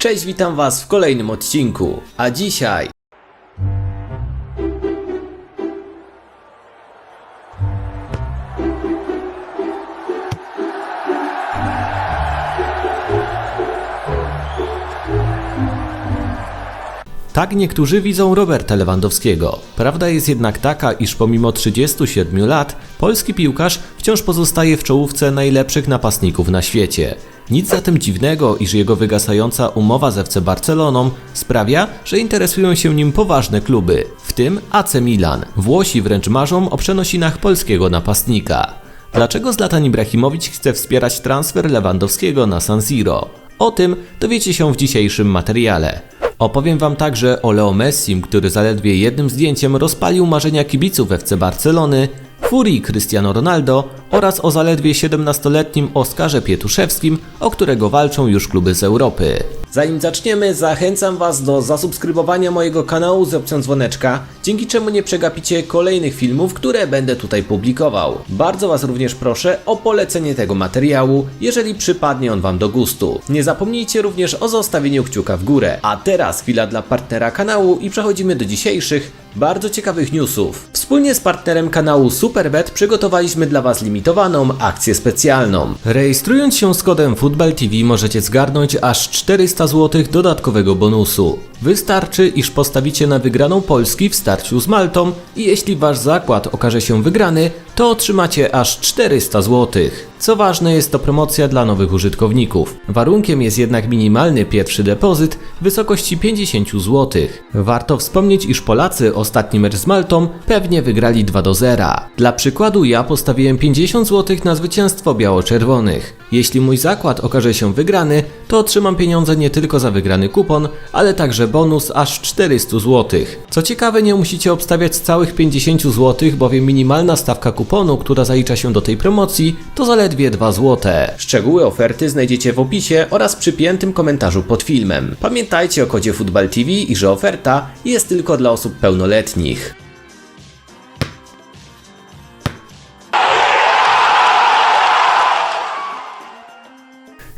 Cześć, witam Was w kolejnym odcinku. A dzisiaj Tak niektórzy widzą Roberta Lewandowskiego. Prawda jest jednak taka, iż pomimo 37 lat, polski piłkarz wciąż pozostaje w czołówce najlepszych napastników na świecie. Nic zatem dziwnego, iż jego wygasająca umowa z FC Barceloną sprawia, że interesują się nim poważne kluby, w tym AC Milan. Włosi wręcz marzą o przenosinach polskiego napastnika. Dlaczego Zlatan Ibrahimowicz chce wspierać transfer Lewandowskiego na San Siro? O tym dowiecie się w dzisiejszym materiale. Opowiem Wam także o Leo Messim, który zaledwie jednym zdjęciem rozpalił marzenia kibiców FC Barcelony, furii Cristiano Ronaldo oraz o zaledwie 17-letnim Oskarze Pietuszewskim, o którego walczą już kluby z Europy. Zanim zaczniemy, zachęcam Was do zasubskrybowania mojego kanału z opcją dzwoneczka, dzięki czemu nie przegapicie kolejnych filmów, które będę tutaj publikował. Bardzo Was również proszę o polecenie tego materiału, jeżeli przypadnie on Wam do gustu. Nie zapomnijcie również o zostawieniu kciuka w górę. A teraz chwila dla partnera kanału i przechodzimy do dzisiejszych, bardzo ciekawych newsów. Wspólnie z partnerem kanału Superbet przygotowaliśmy dla Was limitowaną akcję specjalną. Rejestrując się z kodem Football TV możecie zgarnąć aż 400 zł dodatkowego bonusu. Wystarczy, iż postawicie na wygraną Polski w starciu z Maltą i jeśli Wasz zakład okaże się wygrany, to otrzymacie aż 400 zł. Co ważne, jest to promocja dla nowych użytkowników. Warunkiem jest jednak minimalny pierwszy depozyt w wysokości 50 zł. Warto wspomnieć, iż Polacy ostatni mecz z Maltą pewnie wygrali 2 do 0. Dla przykładu ja postawiłem 50 zł na zwycięstwo biało-czerwonych. Jeśli mój zakład okaże się wygrany, to otrzymam pieniądze nie tylko za wygrany kupon, ale także bonus aż 400 zł. Co ciekawe, nie musicie obstawiać całych 50 zł, bowiem minimalna stawka kuponu, która zalicza się do tej promocji, to zaledwie 2 zł. Szczegóły oferty znajdziecie w opisie oraz przypiętym komentarzu pod filmem. Pamiętajcie o kodzie Football TV i że oferta jest tylko dla osób pełnoletnich.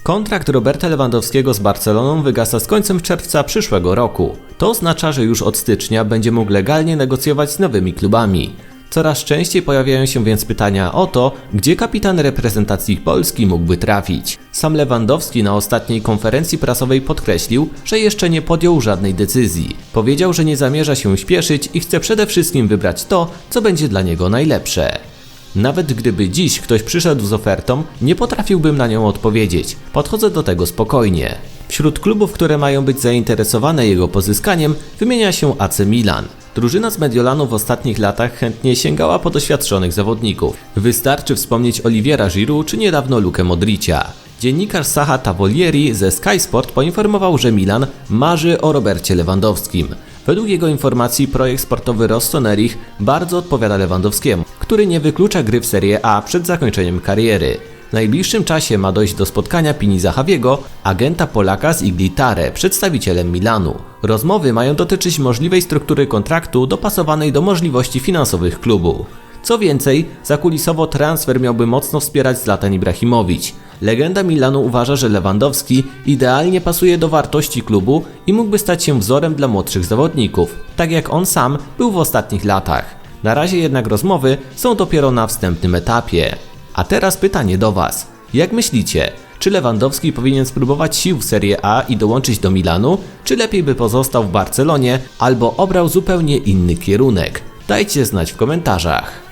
Kontrakt Roberta Lewandowskiego z Barceloną wygasa z końcem czerwca przyszłego roku. To oznacza, że już od stycznia będzie mógł legalnie negocjować z nowymi klubami. Coraz częściej pojawiają się więc pytania o to, gdzie kapitan reprezentacji Polski mógłby trafić. Sam Lewandowski na ostatniej konferencji prasowej podkreślił, że jeszcze nie podjął żadnej decyzji. Powiedział, że nie zamierza się śpieszyć i chce przede wszystkim wybrać to, co będzie dla niego najlepsze. Nawet gdyby dziś ktoś przyszedł z ofertą, nie potrafiłbym na nią odpowiedzieć. Podchodzę do tego spokojnie. Wśród klubów, które mają być zainteresowane jego pozyskaniem, wymienia się AC Milan. Drużyna z Mediolanu w ostatnich latach chętnie sięgała po doświadczonych zawodników. Wystarczy wspomnieć Oliviera Giroud czy niedawno Lukę Modricia. Dziennikarz Saha Tavolieri ze Sky Sport poinformował, że Milan marzy o Robercie Lewandowskim. Według jego informacji projekt sportowy Rossoneri bardzo odpowiada Lewandowskiemu, który nie wyklucza gry w Serie A przed zakończeniem kariery. W najbliższym czasie ma dojść do spotkania Pini Zachawiego, agenta Polaka z Iglitare, przedstawicielem Milanu. Rozmowy mają dotyczyć możliwej struktury kontraktu dopasowanej do możliwości finansowych klubu. Co więcej, zakulisowo transfer miałby mocno wspierać Zlatan Ibrahimowicz. Legenda Milanu uważa, że Lewandowski idealnie pasuje do wartości klubu i mógłby stać się wzorem dla młodszych zawodników, tak jak on sam był w ostatnich latach. Na razie jednak rozmowy są dopiero na wstępnym etapie. A teraz pytanie do Was. Jak myślicie, czy Lewandowski powinien spróbować sił w Serie A i dołączyć do Milanu, czy lepiej by pozostał w Barcelonie albo obrał zupełnie inny kierunek? Dajcie znać w komentarzach.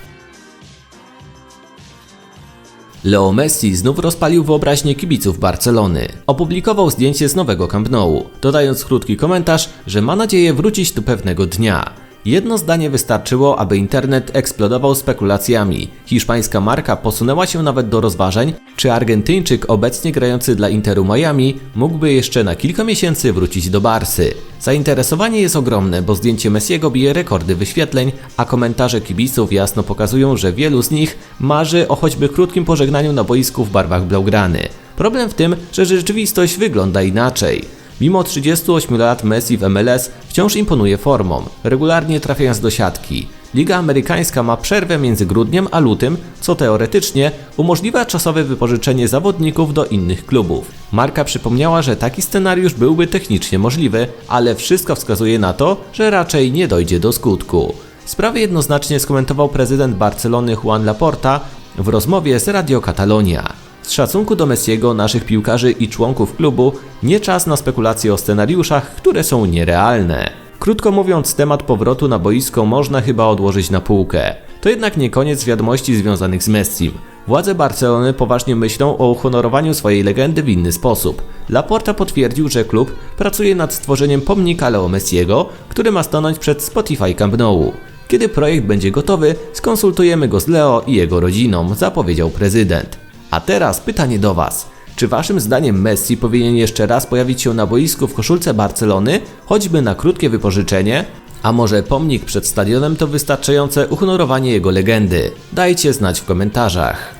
Leo Messi znów rozpalił wyobraźnię kibiców Barcelony. Opublikował zdjęcie z nowego Camp Nou, dodając krótki komentarz, że ma nadzieję wrócić tu pewnego dnia. Jedno zdanie wystarczyło, aby internet eksplodował spekulacjami. Hiszpańska marka posunęła się nawet do rozważań, czy Argentyńczyk obecnie grający dla Interu Miami mógłby jeszcze na kilka miesięcy wrócić do Barsy. Zainteresowanie jest ogromne, bo zdjęcie Messiego bije rekordy wyświetleń, a komentarze kibiców jasno pokazują, że wielu z nich marzy o choćby krótkim pożegnaniu na boisku w barwach Blaugrany. Problem w tym, że rzeczywistość wygląda inaczej. Mimo 38 lat Messi w MLS wciąż imponuje formą, regularnie trafiając do siatki. Liga Amerykańska ma przerwę między grudniem a lutym, co teoretycznie umożliwia czasowe wypożyczenie zawodników do innych klubów. Marka przypomniała, że taki scenariusz byłby technicznie możliwy, ale wszystko wskazuje na to, że raczej nie dojdzie do skutku. Sprawę jednoznacznie skomentował prezydent Barcelony Juan Laporta w rozmowie z Radio Catalonia. Z szacunku do Messiego, naszych piłkarzy i członków klubu, nie czas na spekulacje o scenariuszach, które są nierealne. Krótko mówiąc, temat powrotu na boisko można chyba odłożyć na półkę. To jednak nie koniec wiadomości związanych z Messim. Władze Barcelony poważnie myślą o uhonorowaniu swojej legendy w inny sposób. Laporta potwierdził, że klub pracuje nad stworzeniem pomnika Leo Messiego, który ma stanąć przed Spotify Camp Nou. Kiedy projekt będzie gotowy, skonsultujemy go z Leo i jego rodziną, zapowiedział prezydent. A teraz pytanie do Was. Czy waszym zdaniem Messi powinien jeszcze raz pojawić się na boisku w koszulce Barcelony, choćby na krótkie wypożyczenie? A może pomnik przed stadionem to wystarczające uhonorowanie jego legendy? Dajcie znać w komentarzach.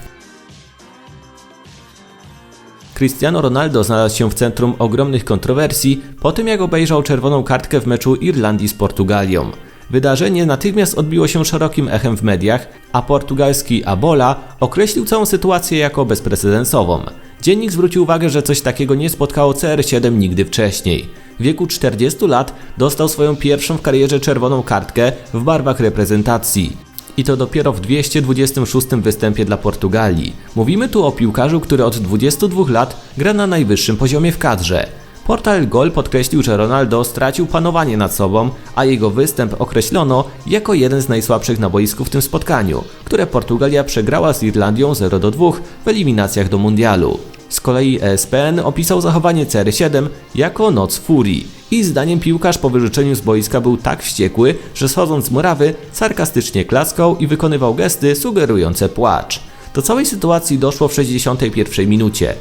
Cristiano Ronaldo znalazł się w centrum ogromnych kontrowersji po tym jak obejrzał czerwoną kartkę w meczu Irlandii z Portugalią. Wydarzenie natychmiast odbiło się szerokim echem w mediach, a portugalski Abola określił całą sytuację jako bezprecedensową. Dziennik zwrócił uwagę, że coś takiego nie spotkało CR7 nigdy wcześniej. W wieku 40 lat dostał swoją pierwszą w karierze czerwoną kartkę w barwach reprezentacji. I to dopiero w 226 występie dla Portugalii. Mówimy tu o piłkarzu, który od 22 lat gra na najwyższym poziomie w kadrze. Portal Gol podkreślił, że Ronaldo stracił panowanie nad sobą, a jego występ określono jako jeden z najsłabszych na boisku w tym spotkaniu, które Portugalia przegrała z Irlandią 0-2 w eliminacjach do mundialu. Z kolei ESPN opisał zachowanie CR7 jako noc furii i zdaniem piłkarz po wyrzuceniu z boiska był tak wściekły, że schodząc z murawy sarkastycznie klaskał i wykonywał gesty sugerujące płacz. Do całej sytuacji doszło w 61 minucie.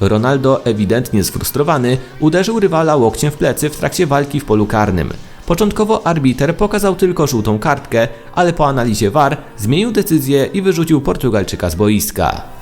Ronaldo, ewidentnie sfrustrowany, uderzył rywala łokciem w plecy w trakcie walki w polu karnym. Początkowo arbiter pokazał tylko żółtą kartkę, ale po analizie VAR zmienił decyzję i wyrzucił Portugalczyka z boiska.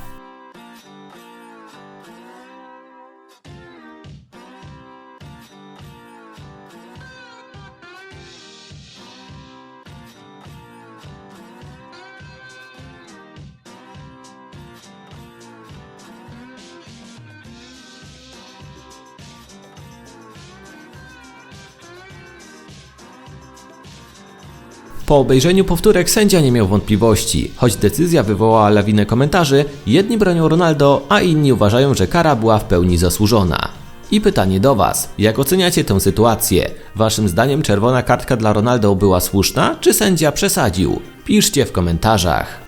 Po obejrzeniu powtórek sędzia nie miał wątpliwości. Choć decyzja wywołała lawinę komentarzy, jedni bronią Ronaldo, a inni uważają, że kara była w pełni zasłużona. I pytanie do Was, jak oceniacie tę sytuację? Waszym zdaniem czerwona kartka dla Ronaldo była słuszna, czy sędzia przesadził? Piszcie w komentarzach.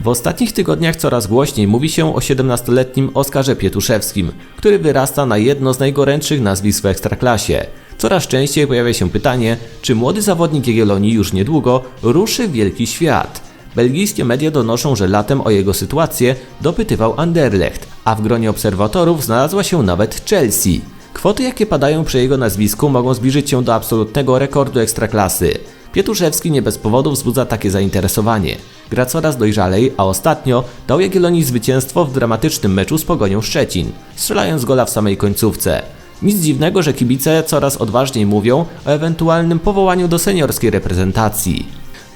W ostatnich tygodniach coraz głośniej mówi się o 17-letnim Oskarze Pietuszewskim, który wyrasta na jedno z najgorętszych nazwisk w Ekstraklasie. Coraz częściej pojawia się pytanie, czy młody zawodnik Jagiellonii już niedługo ruszy w wielki świat. Belgijskie media donoszą, że latem o jego sytuację dopytywał Anderlecht, a w gronie obserwatorów znalazła się nawet Chelsea. Kwoty, jakie padają przy jego nazwisku, mogą zbliżyć się do absolutnego rekordu ekstraklasy. Pietuszewski nie bez powodu wzbudza takie zainteresowanie. Gra coraz dojrzalej, a ostatnio dał Jagiellonii zwycięstwo w dramatycznym meczu z Pogonią Szczecin, strzelając gola w samej końcówce. Nic dziwnego, że kibice coraz odważniej mówią o ewentualnym powołaniu do seniorskiej reprezentacji.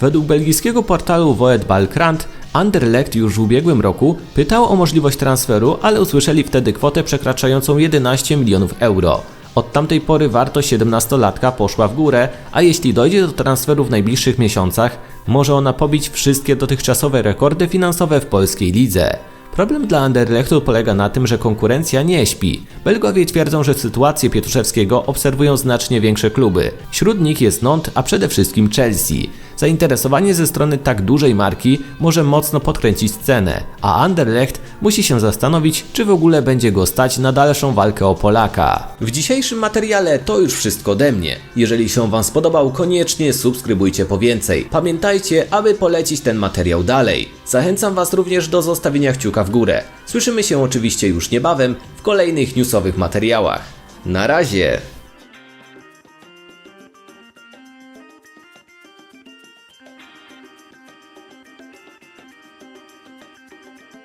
Według belgijskiego portalu Voet Balkrant Anderlecht już w ubiegłym roku pytał o możliwość transferu, ale usłyszeli wtedy kwotę przekraczającą 11 milionów euro. Od tamtej pory wartość 17-latka poszła w górę, a jeśli dojdzie do transferu w najbliższych miesiącach, może ona pobić wszystkie dotychczasowe rekordy finansowe w polskiej lidze. Problem dla Anderlechtu polega na tym, że konkurencja nie śpi. Belgowie twierdzą, że sytuację Pietuszewskiego obserwują znacznie większe kluby. Wśród nich jest Nantes, a przede wszystkim Chelsea. Zainteresowanie ze strony tak dużej marki może mocno podkręcić cenę, a Anderlecht musi się zastanowić, czy w ogóle będzie go stać na dalszą walkę o Polaka. W dzisiejszym materiale to już wszystko ode mnie. Jeżeli się Wam spodobał, koniecznie subskrybujcie po więcej. Pamiętajcie, aby polecić ten materiał dalej. Zachęcam Was również do zostawienia kciuka w górę. Słyszymy się oczywiście już niebawem w kolejnych newsowych materiałach. Na razie!